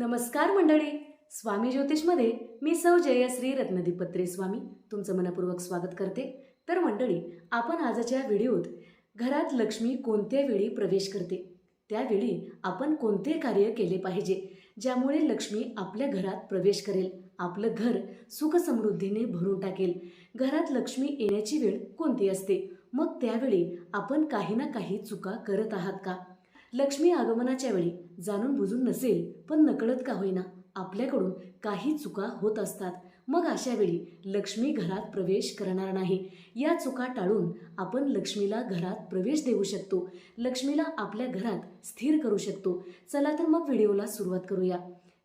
नमस्कार मंडळी. स्वामी ज्योतिषमध्ये मी सौ जयश्री रत्नदीपत्रे स्वामी तुमचं मनपूर्वक स्वागत करते. तर मंडळी आपण आजच्या व्हिडिओत घरात लक्ष्मी कोणत्या वेळी प्रवेश करते? त्यावेळी आपण कोणते कार्य केले पाहिजे? ज्यामुळे लक्ष्मी आपल्या घरात प्रवेश करेल आपलं घर सुखसमृद्धीने भरून टाकेल. घरात लक्ष्मी येण्याची वेळ कोणती असते? मग त्यावेळी आपण काही ना काही चुका करत आहात का? लक्ष्मी आगमनाच्या वेळी जाणून बुजून नसेल पण नकळत का होईना? आपल्याकडून काही चुका होत असतात. मग अशा वेळी लक्ष्मी घरात प्रवेश करणार नाही. या चुका टाळून आपण लक्ष्मीला घरात प्रवेश देऊ शकतो. लक्ष्मीला आपल्या घरात स्थिर करू शकतो. चला तर मग व्हिडिओला सुरुवात करूया.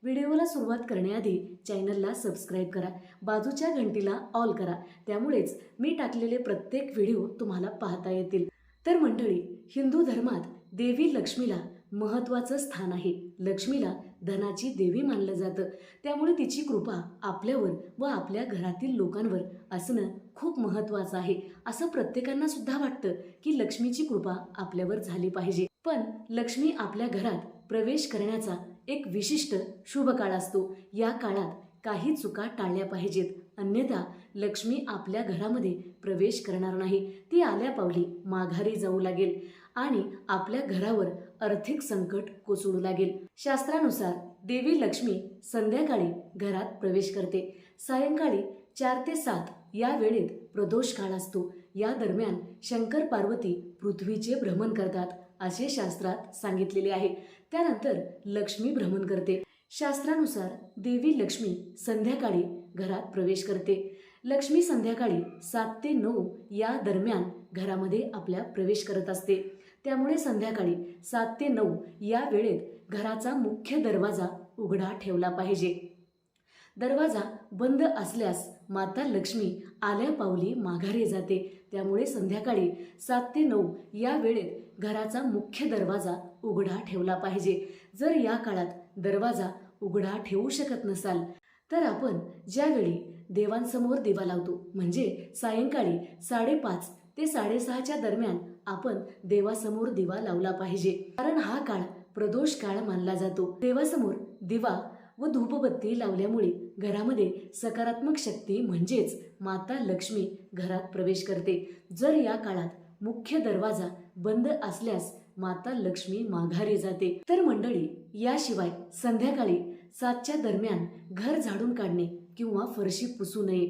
व्हिडिओला सुरुवात करण्याआधी चॅनलला सबस्क्राईब करा. बाजूच्या घंटीला ऑल करा. त्यामुळेच मी टाकलेले प्रत्येक व्हिडिओ तुम्हाला पाहता येतील. तर मंडळी हिंदू धर्मात देवी लक्ष्मीला महत्त्वाचं स्थान आहे. लक्ष्मीला धनाची देवी मानलं जातं. त्यामुळे तिची कृपा आपल्यावर व आपल्या घरातील लोकांवर असणं खूप महत्त्वाचं आहे. असं प्रत्येकांना सुद्धा वाटतं की लक्ष्मीची कृपा आपल्यावर झाली पाहिजे. पण लक्ष्मी आपल्या घरात प्रवेश करण्याचा एक विशिष्ट शुभ काळ असतो. या काळात काही चुका टाळल्या पाहिजेत. अन्यथा लक्ष्मी आपल्या घरामध्ये प्रवेश करणार नाही. ती आल्या पावली माघारी जाऊ लागेल. आणि आपल्या घरावर आर्थिक संकट कोसळू लागेल. शास्त्रानुसार देवी लक्ष्मी संध्याकाळी घरात प्रवेश करते. सायंकाळी चार ते सात या वेळेत प्रदोष काळ असतो. या दरम्यान शंकर पार्वती पृथ्वीचे भ्रमण करतात असे शास्त्रात सांगितलेले आहे. त्यानंतर लक्ष्मी भ्रमण करते. शास्त्रानुसार देवी लक्ष्मी संध्याकाळी घरात प्रवेश करते. लक्ष्मी संध्याकाळी सात ते नऊ या दरम्यान घरामध्ये आपल्या प्रवेश करत असते. त्यामुळे संध्याकाळी सात ते नऊ या वेळेत घराचा मुख्य दरवाजा उघडा ठेवला पाहिजे. दरवाजा बंद असल्यास माता लक्ष्मी आल्या पावली माघारी जाते. त्यामुळे संध्याकाळी सात ते नऊ या वेळेत घराचा मुख्य दरवाजा उघडा ठेवला पाहिजे. जर या काळात दरवाजा उघडा ठेवू शकत नसाल तर आपण ज्यावेळी देवांसमोर दिवा लावतो म्हणजे सायंकाळी साडेपाच ते साडेसहाच्या दरम्यान आपण देवासमोर दिवा लावला पाहिजे. कारण हा काळ प्रदोष काळ मानला जातो. देवासमोर दिवा व धूपबत्ती लावल्यामुळे घरामध्ये सकारात्मक शक्ती म्हणजेच माता लक्ष्मी घरात प्रवेश करते. जर या काळात मुख्य दरवाजा बंद असल्यास माता लक्ष्मी माघारी जाते. तर मंडळी याशिवाय संध्याकाळी सातच्या दरम्यान घर झाडून काढणे किंवा फरशी पुसू नये.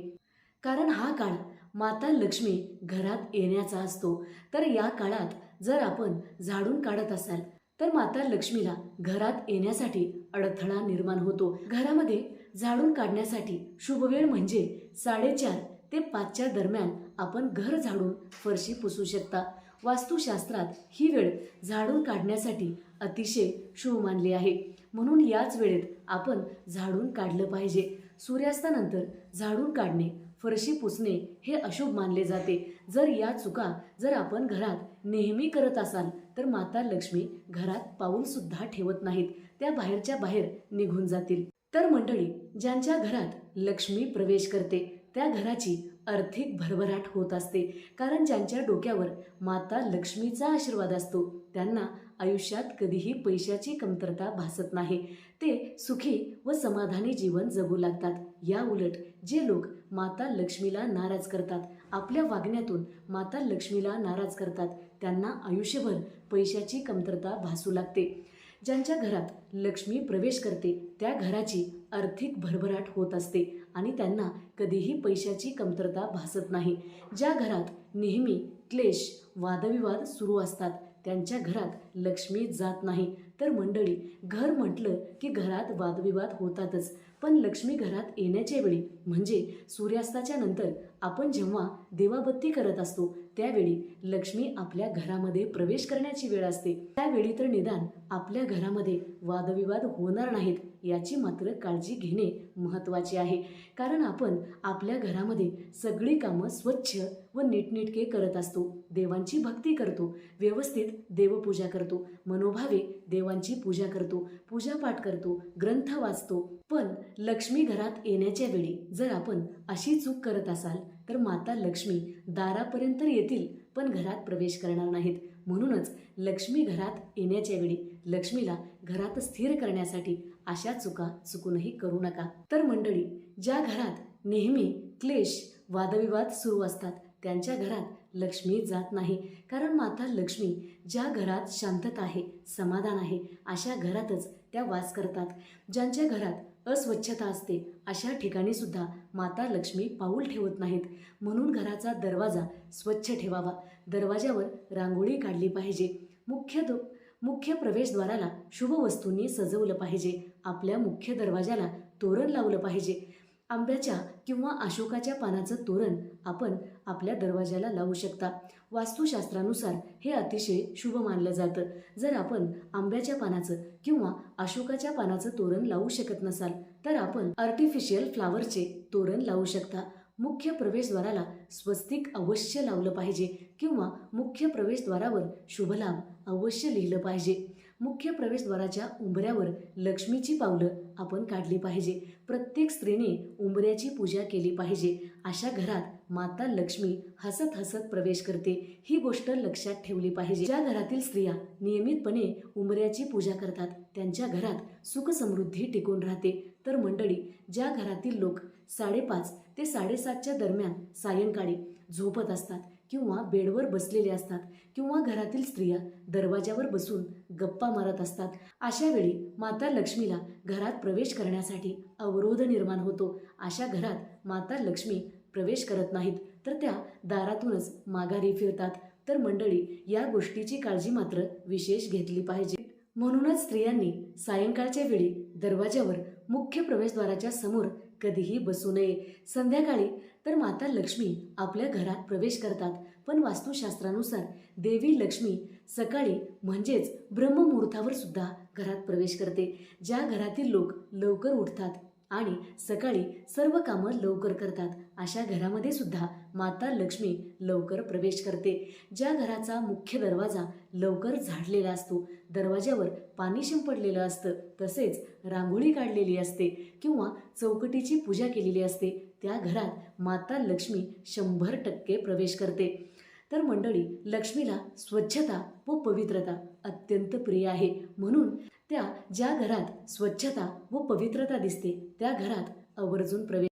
कारण हा काळ माता लक्ष्मी घरात येण्याचा असतो. तर या काळात जर आपण झाडून काढत असाल तर माता लक्ष्मीला घरात येण्यासाठी अडथळा निर्माण होतो. घरामध्ये झाडून काढण्यासाठी शुभ वेळ म्हणजे साडेचार ते पाचच्या दरम्यान आपण घर झाडून फरशी पुसू शकता. वास्तुशास्त्रात ही वेळ झाडून काढण्यासाठी अतिशय शुभ मानली आहे. म्हणून याच वेळेत आपण झाडून काढलं पाहिजे. सूर्यास्तानंतर झाडून काढणे फरशी पुसणे हे अशुभ मानले जाते. जर या चुका जर आपण घरात नेहमी करत असाल तर माता लक्ष्मी घरात पाऊल सुद्धा ठेवत नाहीत. त्या बाहेरच्या बाहेर निघून जातील. तर मंडळी ज्यांच्या घरात लक्ष्मी प्रवेश करते त्या घराची आर्थिक भरभराट होत असते. कारण ज्यांच्या डोक्यावर माता लक्ष्मीचा आशीर्वाद असतो त्यांना आयुष्यात कधीही पैशाची कमतरता भासत नाही. ते सुखी व समाधानी जीवन जगू लागतात. या उलट जे लोक माता लक्ष्मीला नाराज करतात. आपल्या वागण्यातून माता लक्ष्मीला नाराज करतात. त्यांना आयुष्यभर पैशाची कमतरता भासू लागते. ज्यांच्या घरात लक्ष्मी प्रवेश करते त्या घराची आर्थिक भरभराट होत असते आणि त्यांना कधीही पैशाची कमतरता भासत नाही. ज्या घरात नेहमी क्लेश वादविवाद सुरू असतात त्यांच्या घरात लक्ष्मी जात नाही. तर मंडळी घर म्हटलं की घरात वादविवाद होतातच. पण लक्ष्मी घरात येण्याच्या वेळी म्हणजे सूर्यास्ताच्या नंतर आपण जेव्हा देवाबत्ती करत असतो त्यावेळी लक्ष्मी आपल्या घरामध्ये प्रवेश करण्याची वेळ असते. त्यावेळी तर निदान आपल्या घरामध्ये वादविवाद होणार नाहीत याची मात्र काळजी घेणे महत्त्वाचे आहे. कारण आपण आपल्या घरामध्ये सगळी कामं स्वच्छ व नीटनेटके करत असतो. देवांची भक्ती करतो व्यवस्थित देवपूजा करतो मनोभावे देवांची पूजा करतो पूजापाठ करतो ग्रंथ वाचतो. पण लक्ष्मी घरात येण्याच्या वेळी जर आपण अशी चूक करत असाल तर माता लक्ष्मी दारापर्यंत येतील पण घरात प्रवेश करणार नाहीत. म्हणूनच लक्ष्मी घरात येण्याच्या वेळी लक्ष्मीला घरात स्थिर करण्यासाठी अशा चुका चुकूनही करू नका. तर मंडळी ज्या घरात नेहमी क्लेश वादविवाद सुरू असतात त्यांच्या घरात लक्ष्मी जात नाही. कारण माता लक्ष्मी ज्या घरात शांतता आहे समाधान आहे अशा घरातच त्या वास करतात. ज्यांच्या घरात अस्वच्छता असते. अशा ठिकाणी सुद्धा माता लक्ष्मी पाऊल ठेवत नाहीत. म्हणून घराचा दरवाजा स्वच्छ ठेवावा. दरवाजावर रांगोळी काढली पाहिजे. मुख्य दो मुख्य प्रवेशद्वाराला शुभ वस्तूंनी सजवलं पाहिजे. आपल्या मुख्य दरवाजाला तोरण लावलं पाहिजे. आंब्याच्या किंवा अशोकाच्या पानाचं तोरण आपण आपल्या दरवाजाला लावू शकता. वास्तुशास्त्रानुसार हे अतिशय शुभ मानलं जातं. जर आपण आंब्याच्या पानाचं किंवा अशोकाच्या पानाचं तोरण लावू शकत नसाल तर आपण आर्टिफिशियल फ्लावरचे तोरण लावू शकता. मुख्य प्रवेशद्वाराला स्वस्तिक अवश्य लावलं पाहिजे किंवा मुख्य प्रवेशद्वारावर शुभलाभ अवश्य लिहिलं पाहिजे. मुख्य प्रवेशद्वाराच्या उंबऱ्यावर लक्ष्मीची पावलं आपण काढली पाहिजे. प्रत्येक स्त्रीने उंबऱ्याची पूजा केली पाहिजे. अशा घरात माता लक्ष्मी हसत हसत प्रवेश करते. ही गोष्ट लक्षात ठेवली पाहिजे. ज्या घरातील स्त्रिया नियमितपणे उंबऱ्याची पूजा करतात त्यांच्या घरात सुखसमृद्धी टिकून राहते. तर मंडळी ज्या घरातील लोक साडेपाच ते साडेसातच्या दरम्यान सायंकाळी झोपत असतात किंवा बेडवर बसलेले असतात किंवा घरातील स्त्रिया दरवाजावर बसून गप्पा मारत असतात. अशा वेळी माता लक्ष्मीला घरात प्रवेश करण्यासाठी अवरोध निर्माण होतो. अशा घरात माता लक्ष्मी प्रवेश करत नाहीत तर त्या दारातूनच माघारी फिरतात. तर मंडळी या गोष्टीची काळजी मात्र विशेष घेतली पाहिजे. म्हणूनच स्त्रियांनी सायंकाळच्या वेळी दरवाजावर मुख्य प्रवेशद्वाराच्या समोर कधीही बसू नये. संध्याकाळी तर माता लक्ष्मी आपल्या घरात प्रवेश करतात. पण वास्तुशास्त्रानुसार देवी लक्ष्मी सकाळी म्हणजेच ब्रह्ममुहूर्तावर सुद्धा घरात प्रवेश करते. ज्या घरातील लोक लवकर उठतात आणि सकाळी सर्व कामं लवकर करतात अशा घरामध्ये सुद्धा माता लक्ष्मी लवकर प्रवेश करते. ज्या घराचा मुख्य दरवाजा लवकर झाडलेला असतो दरवाज्यावर पाणी शिंपडलेलं असतं तसेच रांगोळी काढलेली असते किंवा चौकटीची पूजा केलेली असते त्या घरात माता लक्ष्मी शंभर टक्के प्रवेश करते. तर मंडळी लक्ष्मीला स्वच्छता व पवित्रता अत्यंत प्रिय आहे. म्हणून त्या ज्या घरात स्वच्छता व पवित्रता दिसते त्या घरात आवर्जून प्रवेश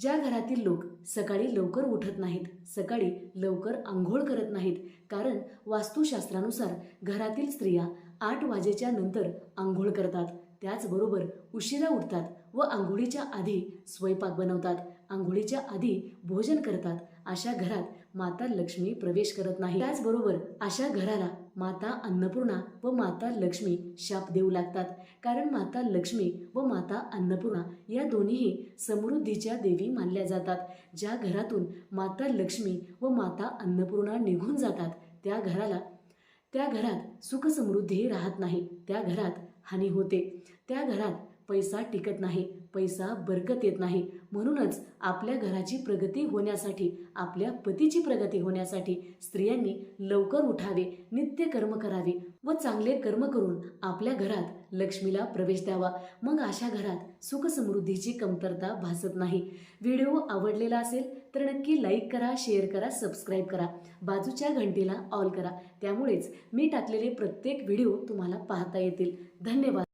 ज्या घरातील लोक सकाळी लवकर उठत नाहीत सकाळी लवकर आंघोळ करत नाहीत कारण वास्तुशास्त्रानुसार घरातील स्त्रिया आठ वाजेच्या नंतर आंघोळ करतात. त्याचबरोबर उशिरा उठतात व आंघोळीच्या आधी स्वयंपाक बनवतात. आंघोळीच्या आधी भोजन करतात. अशा घरात माता लक्ष्मी प्रवेश करत नाही. त्याचबरोबर अशा घराला माता अन्नपूर्णा व माता लक्ष्मी शाप देऊ लागतात. कारण माता लक्ष्मी व माता अन्नपूर्णा या दोन्हीही समृद्धीच्या देवी मानल्या जातात. ज्या घरातून माता लक्ष्मी व माता अन्नपूर्णा निघून जातात त्या घराला त्या घरात सुखसमृद्धी राहत नाही. त्या घरात हानी होते. त्या घरात पैसा टिकत नाही पैसा बरकत येत नाही. म्हणूनच आपल्या घराची प्रगती होण्यासाठी आपल्या पतीची प्रगती होण्यासाठी स्त्रियांनी लवकर उठावे नित्य कर्म करावे व चांगले कर्म करून आपल्या घरात लक्ष्मीला प्रवेश द्यावा. मग अशा घरात सुखसमृद्धीची कमतरता भासत नाही. व्हिडिओ आवडलेला असेल तर नक्की लाईक करा शेअर करा सबस्क्राईब करा. बाजूच्या घंटीला ऑल करा. त्यामुळेच मी टाकलेले प्रत्येक व्हिडिओ तुम्हाला पाहता येतील. धन्यवाद.